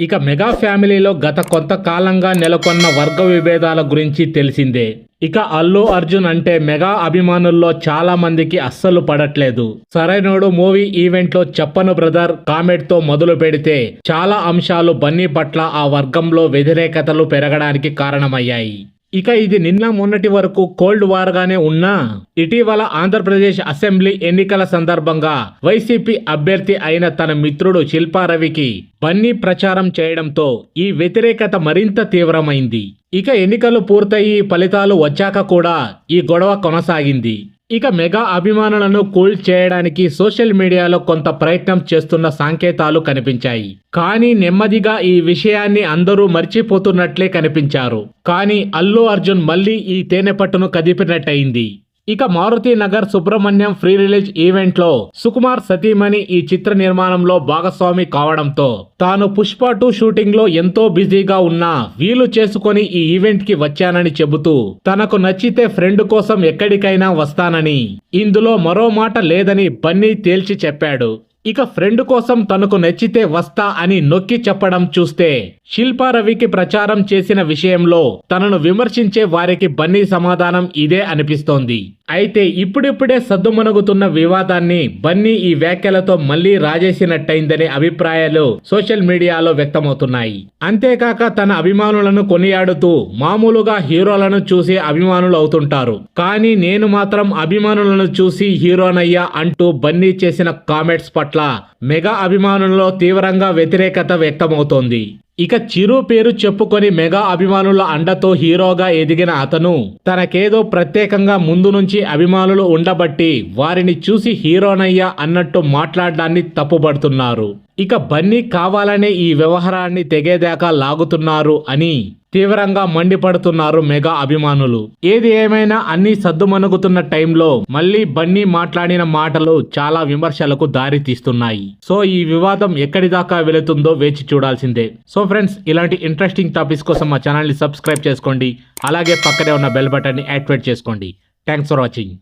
ఇక మెగా ఫ్యామిలీలో గత కొంతకాలంగా నెలకొన్న వర్గ విభేదాల గురించి తెలిసిందే. ఇక అల్లు అర్జున్ అంటే మెగా అభిమానుల్లో చాలా మందికి అస్సలు పడట్లేదు. సరైనోడు మూవీ ఈవెంట్లో చెప్పను బ్రదర్ కామెడ్తో మొదలు పెడితే చాలా అంశాలు బన్నీ పట్ల ఆ వర్గంలో వ్యతిరేకతలు పెరగడానికి కారణమయ్యాయి. ఇక ఇది నిన్న మొన్నటి వరకు కోల్డ్ వార్ గానే ఉన్నా ఇటీవల ఆంధ్రప్రదేశ్ అసెంబ్లీ ఎన్నికల సందర్భంగా వైసీపీ అభ్యర్థి అయిన తన మిత్రుడు శిల్పారవికి బన్నీ ప్రచారం చేయడంతో ఈ వ్యతిరేకత మరింత తీవ్రమైంది. ఇక ఎన్నికలు పూర్తయి ఫలితాలు వచ్చాక కూడా ఈ గొడవ కొనసాగింది. ఇక మెగా అభిమానులను కూల్ చేయడానికి సోషల్ మీడియాలో కొంత ప్రయత్నం చేస్తున్న సంకేతాలు కనిపించాయి. కానీ నెమ్మదిగా ఈ విషయాన్ని అందరూ మర్చిపోతున్నట్లే కనిపించారు. కానీ అల్లు అర్జున్ మళ్ళీ ఈ తేనెపట్టును కదిపినట్టయింది. ఇక మారుతి నగర్ సుబ్రహ్మణ్యం ఫ్రీ రిలీజ్ ఈవెంట్లో సుకుమార్ సతీమణి ఈ చిత్ర నిర్మాణంలో భాగస్వామి కావడంతో తాను పుష్ప టూ షూటింగ్లో ఎంతో బిజీగా ఉన్నా వీలు చేసుకొని ఈ ఈవెంట్కి వచ్చానని చెబుతూ తనకు నచ్చితే ఫ్రెండ్ కోసం ఎక్కడికైనా వస్తానని. ఇందులో మరో మాట లేదని బన్నీ తేల్చి చెప్పాడు. ఇక ఫ్రెండ్ కోసం తనకు నచ్చితే వస్తా అని నొక్కి చెప్పడం చూస్తే శిల్పారవికి ప్రచారం చేసిన విషయంలో తనను విమర్శించే వారికి బన్నీ సమాధానం ఇదే అనిపిస్తోంది. అయితే ఇప్పుడిప్పుడే సద్దుమణుగుతున్న వివాదాన్ని బన్నీ ఈ వ్యాఖ్యలతో మళ్ళీ రాజేసినట్టయిందనే అభిప్రాయాలు సోషల్ మీడియాలో వ్యక్తమవుతున్నాయి. అంతేకాక తన అభిమానులను కొనియాడుతూ మామూలుగా హీరోలను చూసి అభిమానులు అవుతుంటారు. కానీ నేను మాత్రం అభిమానులను చూసి హీరోనయ్యా అంటూ బన్నీ చేసిన కామెంట్స్ పట్ల మెగా అభిమానుల్లో తీవ్రంగా వ్యతిరేకత వ్యక్తమవుతోంది. ఇక చిరు పేరు చెప్పుకొని మెగా అభిమానుల అండతో హీరోగా ఎదిగిన అతను తనకేదో ప్రత్యేకంగా ముందు నుంచి అభిమానులు ఉండబట్టి వారిని చూసి హీరోనయ్యా అన్నట్టు మాట్లాడడాన్ని తప్పుబడుతున్నారు. ఇక బన్నీ కావాలనే ఈ వ్యవహారాన్ని తెగేదాకా లాగుతున్నారు అని తీవ్రంగా మండిపడుతున్నారు మెగా అభిమానులు. ఏది ఏమైనా అన్ని సద్దుమణుగుతున్న టైంలో మళ్ళీ బన్నీ మాట్లాడిన మాటలు చాలా విమర్శలకు దారి తీస్తున్నాయి. సో ఈ వివాదం ఎక్కడి దాకా వెళుతుందో వేచి చూడాల్సిందే. సో ఫ్రెండ్స్ ఇలాంటి ఇంట్రెస్టింగ్ టాపిక్స్ కోసం మా ఛానల్ని సబ్స్క్రైబ్ చేసుకోండి. అలాగే పక్కనే ఉన్న బెల్ బటన్ని యాక్టివేట్ చేసుకోండి. Thanks for watching.